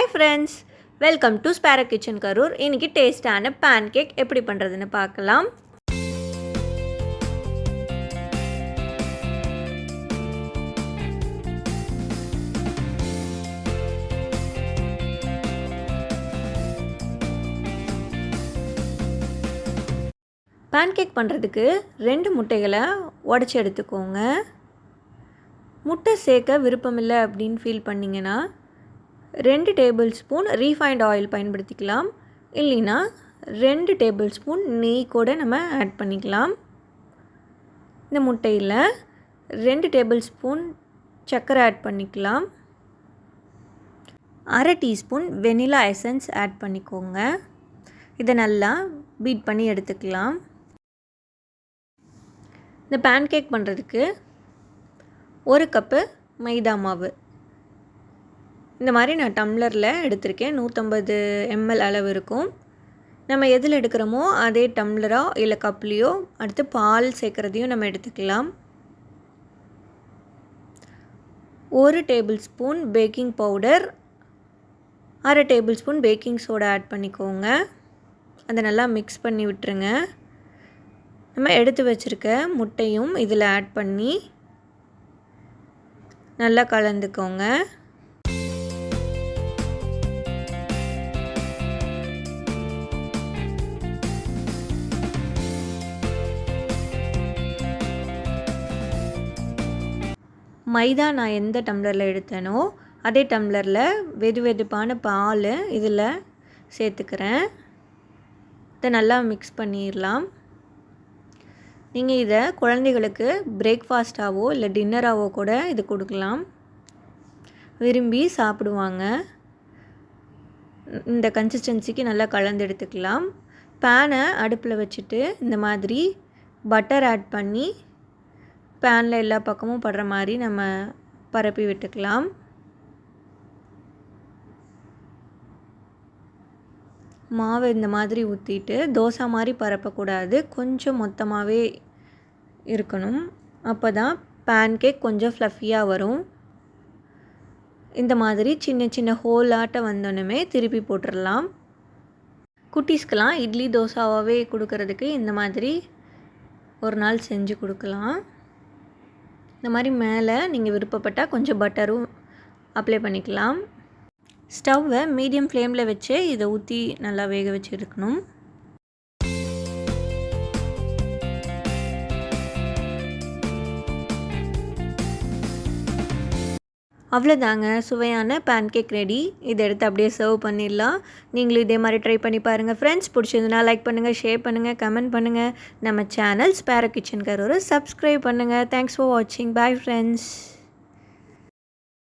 Hi friends welcome to sparrow kitchen Karur இன்றைக்கி டேஸ்டான pan cake எப்படி பண்ணுறதுன்னு பார்க்கலாம். பேன் கேக் பண்ணுறதுக்கு ரெண்டு முட்டைகளை உடச்சி எடுத்துக்கோங்க. முட்டை சேர்க்க விருப்பமில்லை அப்படின்னு ஃபீல் பண்ணிங்கன்னா ரெண்டு டேபிள் ஸ்பூன் ரீஃபைண்ட் ஆயில் பயன்படுத்திக்கலாம். இல்லைன்னா ரெண்டு டேபிள் ஸ்பூன் நெய் கூட நம்ம ஆட் பண்ணிக்கலாம். இந்த முட்டையில் ரெண்டு டேபிள் ஸ்பூன் சர்க்கரை ஆட் பண்ணிக்கலாம். அரை டீஸ்பூன் வெனிலா எசன்ஸ் ஆட் பண்ணிக்கோங்க. இதை நல்லா பீட் பண்ணி எடுத்துக்கலாம். இந்த பேன் கேக் பண்ணுறதுக்கு ஒரு கப்பு மைதா மாவு இந்த மாதிரி நான் டம்ளரில் எடுத்திருக்கேன். நூற்றம்பது எம்எல் அளவு இருக்கும். நம்ம எதில் எடுக்கிறோமோ அதே டம்ளரோ இல்லை கப்லேயோ அடுத்து பால் சேர்க்குறதையும் நம்ம எடுத்துக்கலாம். ஒரு டேபிள் ஸ்பூன் பேக்கிங் பவுடர். அரை table spoon baking soda add பண்ணிக்கோங்க. அதை நல்லா மிக்ஸ் பண்ணி விட்டுருங்க. நம்ம எடுத்து வச்சுருக்க முட்டையும் இதில் ஆட் பண்ணி நல்லா கலந்துக்கோங்க. மைதா நான் எந்த டம்ளரில் எடுத்தேனோ அதே டம்ளரில் வெது வெதுப்பான பால் இதில் சேர்த்துக்கிறேன். இதை நல்லா மிக்ஸ் பண்ணிடலாம் நீங்கள் இதை குழந்தைகளுக்கு பிரேக்ஃபாஸ்ட்டாகவோ இல்லை டின்னராகவோ கூட இது கொடுக்கலாம். விரும்பி சாப்பிடுவாங்க. இந்த கன்சிஸ்டன்சிக்கு நல்லா கலந்து எடுத்துக்கலாம். பேனை அடுப்பில் வச்சுட்டு இந்த மாதிரி பட்டர் ஆட் பண்ணி பேனில் எல்லா பக்கமும் படுற மாதிரி நம்ம பரப்பி விட்டுக்கலாம். மாவு இந்த மாதிரி ஊற்றிட்டு தோசை மாதிரி பரப்பக்கூடாது. கொஞ்சம் மொத்தமாகவே இருக்கணும். அப்போ தான் பேன்கேக் கொஞ்சம் ஃப்ளஃபியாக வரும். இந்த மாதிரி சின்ன சின்ன ஹோலாட்ட வந்தோன்னுமே திருப்பி போட்டுடலாம் குட்டீஸ்க்கெலாம் இட்லி தோசாவாகவே கொடுக்கறதுக்கு இந்த மாதிரி ஒரு நாள் செஞ்சு கொடுக்கலாம். இந்த மாதிரி மேலே நீங்கள் விருப்பப்பட்டால் கொஞ்சம் பட்டரும் அப்ளை பண்ணிக்கலாம். ஸ்டவ்வை மீடியம் ஃப்ளேமில் வச்சு இதை ஊற்றி நல்லா வேக வச்சு இருக்கணும் அவ்வளோதாங்க. சுவையான பேன்கேக் ரெடி இதை எடுத்து அப்படியே சர்வ் பண்ணிடலாம். நீங்களும் இதே மாதிரி ட்ரை பண்ணி பாருங்கள் ஃப்ரெண்ட்ஸ் பிடிச்சிருந்தனா லைக் பண்ணுங்கள் ஷேர் பண்ணுங்கள் கமெண்ட் பண்ணுங்கள் நம்ம channel sparrow kitchen Karur subscribe பண்ணுங்கள் தேங்க்ஸ் ஃபார் வாட்சிங் பாய் ஃப்ரெண்ட்ஸ்